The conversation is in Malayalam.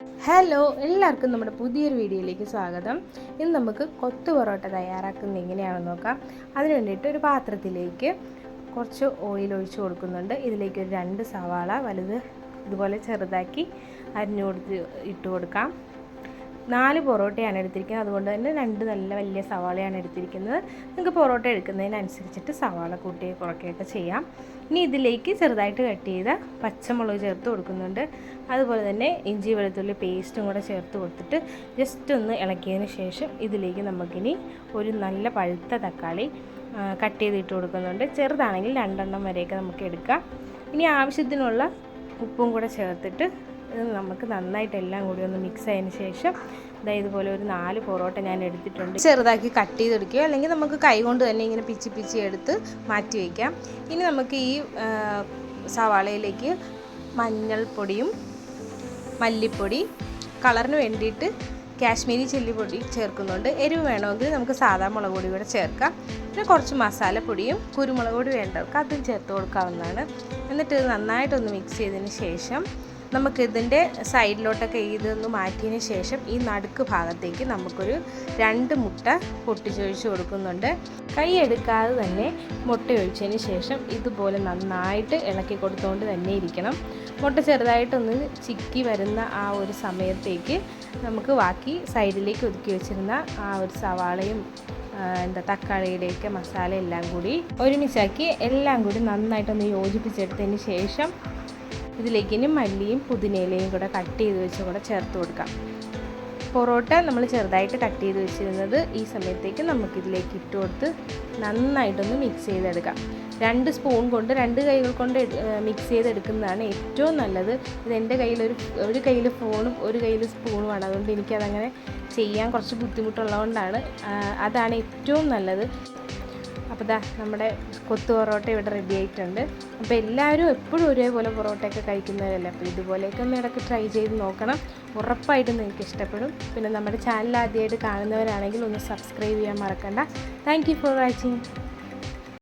ഹലോ എല്ലാവർക്കും നമ്മുടെ പുതിയൊരു വീഡിയോയിലേക്ക് സ്വാഗതം. ഇന്ന് നമുക്ക് കൊത്തു പൊറോട്ട തയ്യാറാക്കുന്നത് എങ്ങനെയാണെന്ന് നോക്കാം. അതിന് വേണ്ടിയിട്ട് ഒരു പാത്രത്തിലേക്ക് കുറച്ച് ഓയിൽ ഒഴിച്ച് കൊടുക്കുന്നുണ്ട്. ഇതിലേക്ക് ഒരു രണ്ട് സവാള വലുത് ഇതുപോലെ ചെറുതാക്കി അരിഞ്ഞു കൊടുത്ത് ഇട്ട് കൊടുക്കാം. നാല് പൊറോട്ടയാണ് എടുത്തിരിക്കുന്നത്. അതുകൊണ്ട് തന്നെ രണ്ട് നല്ല വലിയ സവാളയാണ് എടുത്തിരിക്കുന്നത്. നിങ്ങൾക്ക് പൊറോട്ട എടുക്കുന്നതിനനുസരിച്ചിട്ട് സവാള കൂട്ടി കുറയ്ക്കുകയൊക്കെ ചെയ്യാം. ഇനി ഇതിലേക്ക് ചെറുതായിട്ട് കട്ട് ചെയ്ത പച്ചമുളക് ചേർത്ത് കൊടുക്കുന്നുണ്ട്. അതുപോലെ തന്നെ ഇഞ്ചി വെളുത്തുള്ളി പേസ്റ്റും കൂടെ ചേർത്ത് കൊടുത്തിട്ട് ജസ്റ്റ് ഒന്ന് ഇളക്കിയതിന് ശേഷം ഇതിലേക്ക് നമുക്കിനി ഒരു നല്ല പഴുത്ത തക്കാളി കട്ട് ചെയ്തിട്ട് കൊടുക്കുന്നുണ്ട്. ചെറുതാണെങ്കിൽ രണ്ടെണ്ണം വരെയൊക്കെ നമുക്ക് എടുക്കാം. ഇനി ആവശ്യത്തിനുള്ള ഉപ്പും കൂടെ ചേർത്തിട്ട് നമുക്ക് നന്നായിട്ട് എല്ലാം കൂടി ഒന്ന് മിക്സ് ആയതിന് ശേഷം ഇതാ ഇതുപോലെ ഒരു നാല് പൊറോട്ട ഞാൻ എടുത്തിട്ടുണ്ട്. ചെറുതാക്കി കട്ട് ചെയ്തെടുക്കുകയോ അല്ലെങ്കിൽ നമുക്ക് കൈ കൊണ്ട് തന്നെ ഇങ്ങനെ പിച്ചി പിച്ചി എടുത്ത് മാറ്റി വയ്ക്കാം ഇനി നമുക്ക് ഈ സവാളയിലേക്ക് മഞ്ഞൾപ്പൊടിയും മല്ലിപ്പൊടി കളറിന് വേണ്ടിയിട്ട് കാശ്മീരി ചില്ലി പൊടി ചേർക്കുന്നുണ്ട്. എരിവ് വേണമെങ്കിൽ നമുക്ക് സാധാ മുളക് പൊടി കൂടെ ചേർക്കാം. പിന്നെ കുറച്ച് മസാലപ്പൊടിയും കുരുമുളക് പൊടി വേണ്ടവർക്ക് അതും ചേർത്ത് കൊടുക്കാവുന്നതാണ്. എന്നിട്ട് ഇത് നന്നായിട്ടൊന്ന് മിക്സ് ചെയ്തതിന് ശേഷം നമുക്കിതിന്റെ സൈഡിലോട്ടൊക്കെ ഇതൊന്ന് മാറ്റിയതിന് ശേഷം ഈ നടുക്ക് ഭാഗത്തേക്ക് നമുക്കൊരു രണ്ട് മുട്ട പൊട്ടിച്ചൊഴിച്ച് കൊടുക്കുന്നുണ്ട്. കൈ എടുക്കാതെ തന്നെ മുട്ട ഒഴിച്ചതിന് ശേഷം ഇതുപോലെ നന്നായിട്ട് ഇളക്കി കൊടുത്തുകൊണ്ട് തന്നെ ഇരിക്കണം. മുട്ട ചെറുതായിട്ടൊന്ന് ചിക്കി വരുന്ന ആ ഒരു സമയത്തേക്ക് നമുക്ക് ബാക്കി സൈഡിലേക്ക് ഒതുക്കി വെച്ചിരുന്ന ആ ഒരു സവാളയും എന്താ തക്കാളിയുടെയൊക്കെ മസാല എല്ലാം കൂടി ഒരുമിച്ചാക്കി എല്ലാം കൂടി നന്നായിട്ടൊന്ന് യോജിപ്പിച്ചെടുത്തതിന് ശേഷം ഇതിലേക്ക് ഇനി മല്ലിയും പുതിനയിലയും കൂടെ കട്ട് ചെയ്ത് വെച്ച് കൂടെ ചേർത്ത് കൊടുക്കാം. പൊറോട്ട നമ്മൾ ചെറുതായിട്ട് കട്ട് ചെയ്ത് വെച്ചിരുന്നത് ഈ സമയത്തേക്ക് നമുക്കിതിലേക്ക് ഇട്ട് കൊടുത്ത് നന്നായിട്ടൊന്ന് മിക്സ് ചെയ്തെടുക്കാം. രണ്ട് സ്പൂൺ കൊണ്ട് രണ്ട് കൈകൾ കൊണ്ട് മിക്സ് ചെയ്തെടുക്കുന്നതാണ് ഏറ്റവും നല്ലത്. ഇത് എന്റെ കയ്യിലൊരു ഒരു കയ്യിൽ ഫോണും ഒരു കയ്യിൽ സ്പൂണുമാണ് അതുകൊണ്ട് എനിക്കതങ്ങനെ ചെയ്യാൻ കുറച്ച് ബുദ്ധിമുട്ടുള്ളതുകൊണ്ടാണ് അതാണ് ഏറ്റവും നല്ലത്. അപ്പോൾ ദാ നമ്മുടെ കൊത്തു പൊറോട്ട ഇവിടെ റെഡി ആയിട്ടുണ്ട്. അപ്പോൾ എല്ലാവരും എപ്പോഴും ഒരേപോലെ പൊറോട്ടയൊക്കെ കഴിക്കുന്നവരല്ലേ? അപ്പോൾ ഇതുപോലെയൊക്കെ ഒന്ന് ഇടയ്ക്ക് ട്രൈ ചെയ്ത് നോക്കണം. ഉറപ്പായിട്ടും നിങ്ങൾക്ക് ഇഷ്ടപ്പെടും. പിന്നെ നമ്മുടെ ചാനൽ ആദ്യമായിട്ട് കാണുന്നവരാണെങ്കിൽ ഒന്ന് സബ്സ്ക്രൈബ് ചെയ്യാൻ മറക്കണ്ട. Thank for watching